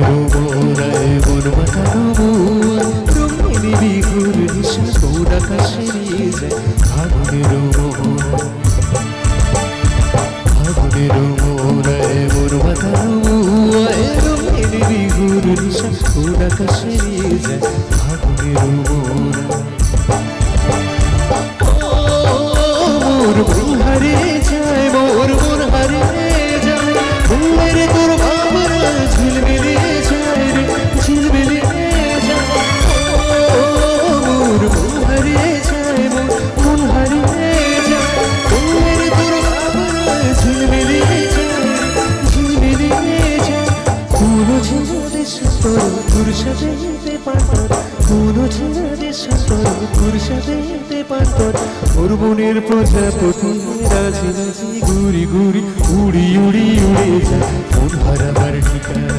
রোবরায় মন মাতানো মন রঙিনী বিহুর নিশা কোন আকাশে নিয়ে যায় ফাগুনের রোবরায় ফাগুনের রোবরায় মন মাতানো মন রঙিনী বিহুর নিশা কোন আকাশে নিয়ে সাতর তোর সাথে যেতে পারতাম কোন ঝিলতে সাতর তোর সাথে ওর মনের প্রজাপতি রাজি রাজি ঘুরি ঘুরি উড়ি উড়ি উড়ে যায়। মন ঠিকানায়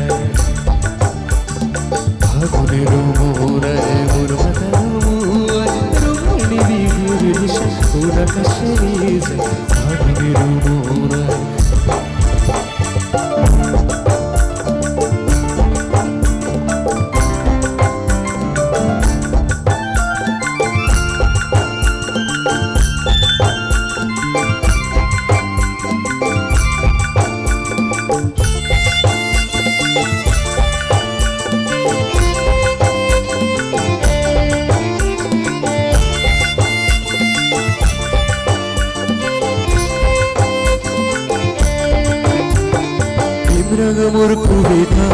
মোর কবিতা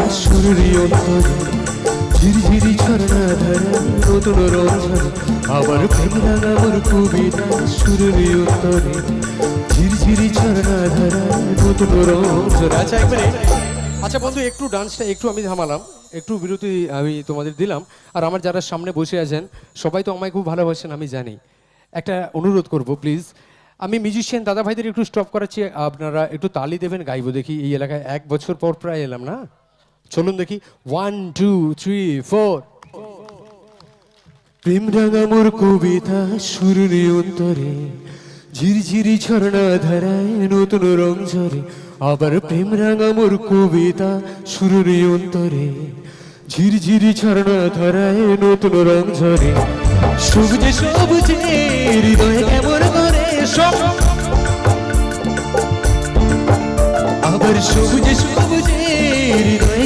অন্তরে। ঝিরঝিরি ঝর্ণা নতুন রঞ্জন। আবার প্রেমরাঙা মোর কবিতা অন্তরে। ঝিরঝিরি ঝর্ণা নতুন রঞ্জন। আচ্ছা একবারে। আচ্ছা বন্ধু, একটু ডান্সটা একটু আমি থামালাম। একটু বিরতি আমি তোমাদের দিলাম। আর আমার যারা সামনে বসে আছেন, সবাই তো আমায় খুব ভালোবাসেন, আমি জানি। একটা অনুরোধ করব প্লিজ আমি মিউজিশিয়ান দাদা ভাইদের একটু স্টপ করাচ্ছি। আপনারা একটু তালি দেবেন, গাইবো দেখি। এই এলাকায় এক বছর পর প্রায় এলাম না? চলুন দেখি। ওয়ান টু থ্রি ফোর প্রেম মোর কবিতা সুরনি অন্তরে ঝিরঝিরি ঝর্ণা ধারায় নতুন রং ঝরে। আবার প্রেম রাঙা মোর কবিতা সুরনি অন্তরে ঝিরঝিরি ঝর্ণা ধারায় নতুন রং ঝরে। সবুজে সবুজে, হৃদয় কেমন সব আবার সবুজে সবুজে হৃদয়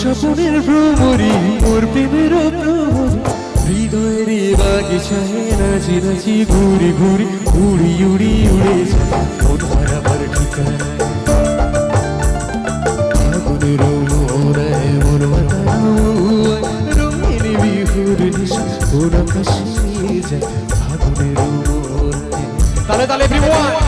স্বপ্নের ভ্রমরি মোর প্রেমের হৃদয়ের বাগিচায় নাচি নাচি ঘুরি ঘুরি উড়ি উড়ি উড়ে যায়। হারাবার ঠিকানায় আগুনের মোরায় মোর এভরিওয়ান